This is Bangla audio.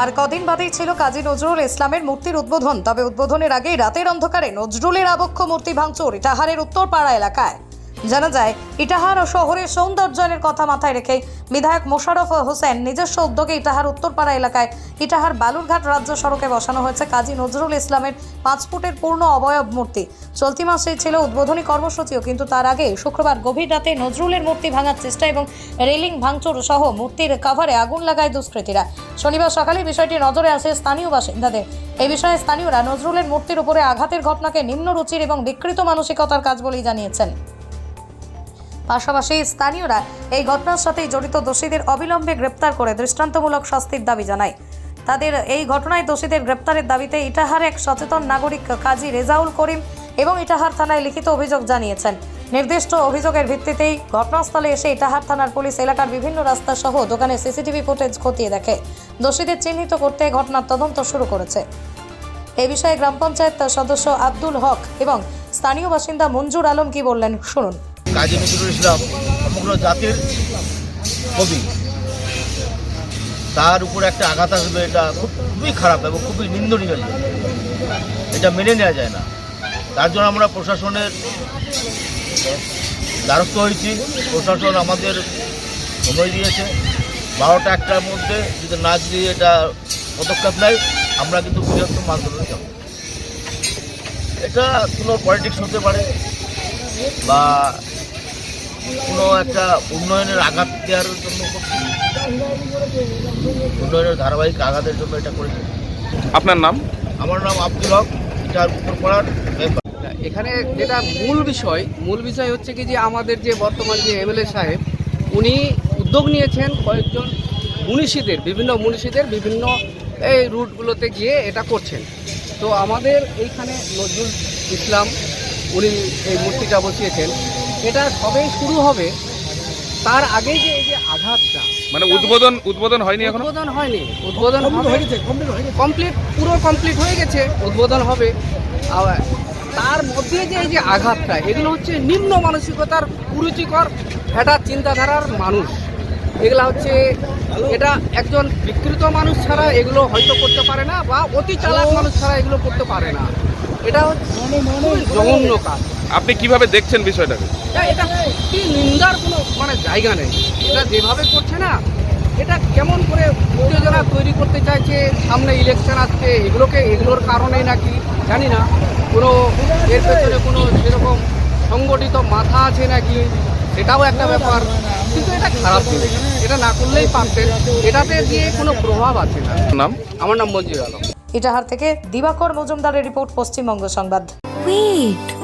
আর কদিন বাদেই ছিল কাজী নজরুল ইসলামের মূর্তির উদ্বোধন। তবে উদ্বোধনের আগেই রাতের অন্ধকারে নজরুলের আবক্ষ মূর্তি ভাঙচুর, ইটাহারের উত্তরপাড়া এলাকায়। জানা যায়, ইটাহার ও শহরের সৌন্দর্যায়নের কথা মাথায় রেখে বিধায়ক মোশারফ হোসেন নিজস্ব উদ্যোগে ইটাহার উত্তরপাড়া এলাকায় ইটাহার বালুরঘাট রাজ্য সড়কে বসানো হয়েছে কাজী নজরুল ইসলামের পাঁচ ফুটের পূর্ণ অবয়ব মূর্তি। চলতি মাসে ছিল উদ্বোধনী কর্মসূচিও, কিন্তু তার আগে শুক্রবার গভীর রাতে নজরুলের মূর্তি ভাঙার চেষ্টা এবং রেলিং ভাঙচুর সহ মূর্তির কাভারে আগুন লাগায় দুষ্কৃতীরা। শনিবার সকালে বিষয়টি নজরে আসে স্থানীয় বাসিন্দাদের। এই বিষয়ে স্থানীয়রা নজরুলের মূর্তির উপরে আঘাতের ঘটনাকে নিম্ন রুচির এবং বিকৃত মানসিকতার কাজ বলেই জানিয়েছেন। পাশাপাশি স্থানীয়রা এই ঘটনার সাথে জড়িত দোষীদের অবিলম্বে গ্রেপ্তার করে দৃষ্টান্তমূলক শাস্তির দাবি জানায়। তাদের এই ঘটনায় দোষীদের গ্রেপ্তারের দাবিতে ইটাহার এক সচেতন নাগরিক কাজী রেজাউল করিম এবং ইটাহার থানায় লিখিত অভিযোগ জানিয়েছেন। নির্দিষ্ট অভিযোগের ভিত্তিতেই ঘটনাস্থলে এসে ইটাহার থানার পুলিশ এলাকার বিভিন্ন রাস্তা সহ দোকানে সিসিটিভি ফুটেজ খতিয়ে দেখে। দোষীদের চিহ্নিত করতে ঘটনার তদন্ত শুরু করেছে। এ বিষয়ে গ্রাম পঞ্চায়েত সদস্য আব্দুল হক এবং স্থানীয় বাসিন্দা মঞ্জুর আলম কি বললেন শুনুন। কাজী নজরুল ইসলাম সমগ্র জাতির কবি। তার উপর একটা আঘাত আসবে, এটা খুব খুবই খারাপ এবং খুবই নিন্দনীয়। এটা মেনে নেওয়া যায় না। তার জন্য আমরা প্রশাসনের দ্বারস্থ হয়েছি। প্রশাসন আমাদের সময় দিয়েছে। বারোটা একটার মধ্যে যদি না দিয়ে এটা পদক্ষেপ নেয়, আমরা কিন্তু বৃহত্তম আন্দোলনে যাব এটা কোনো পলিটিক্স হতে পারে বা কোনো একটা উন্নয়নের আঘাত দেওয়ার জন্য উন্নয়নের ধারাবাহিক আঘাতের জন্য এটা করেছি। আপনার নাম? আমার নাম আব্দুল হক এটার উত্তরপাড়ার মেম্বার এখানে যেটা মূল বিষয় মূল বিষয় হচ্ছে কি যে আমাদের যে বর্তমান যে এমএলএ সাহেব উনি উদ্যোগ নিয়েছেন কয়েকজন মুনিষীদের বিভিন্ন মুনিষীদের বিভিন্ন এই রুটগুলোতে গিয়ে এটা করছেন। তো আমাদের এইখানে নজরুল ইসলাম উনি এই মূর্তিটা বসিয়েছেন। এটা সবেই শুরু হবে তার আগে যে এই যে আঘাতটা মানে উদ্বোধন উদ্বোধন হয়নি এখন? উদ্বোধন হয়নি উদ্বোধন কমপ্লিট পুরো কমপ্লিট হয়ে গেছে উদ্বোধন হবে। তার মধ্যে যে এই যে আঘাতটা এগুলো হচ্ছে নিম্ন মানসিকতার কুরুচিকর একটা চিন্তাধারার মানুষ। এগুলা হচ্ছে এটা একজন বিকৃত মানুষ ছাড়া এগুলো হয়তো করতে পারে না বা অতি চালাক মানুষ ছাড়া এগুলো করতে পারে না। এটা হচ্ছে জঘন্য কাজ। আপনি কীভাবে দেখছেন বিষয়টাকে? এটা এটা কি নিন্দার কোনো মানে জায়গা নেই। এটা যেভাবে করছে না এটা কেমন করে উত্তেজনা তৈরি করতে চাইছে সামনে ইলেকশন আসছে এগুলোকে এগুলোর কারণেই নাকি জানি না। কোনো এর পেছনে কোনো সেরকম সংগঠিত মাথা আছে নাকি সেটাও একটা ব্যাপার। কিন্তু এটা খারাপ জিনিস। এটা না করলেই পারতেন এটাতে দিয়ে কোনো প্রভাব আছে না। নাম? আমার নাম মঞ্জুর আলম। ইটাহার থেকে দিবাকর মজুমদারের রিপোর্ট পশ্চিমবঙ্গ সংবাদ। Wait.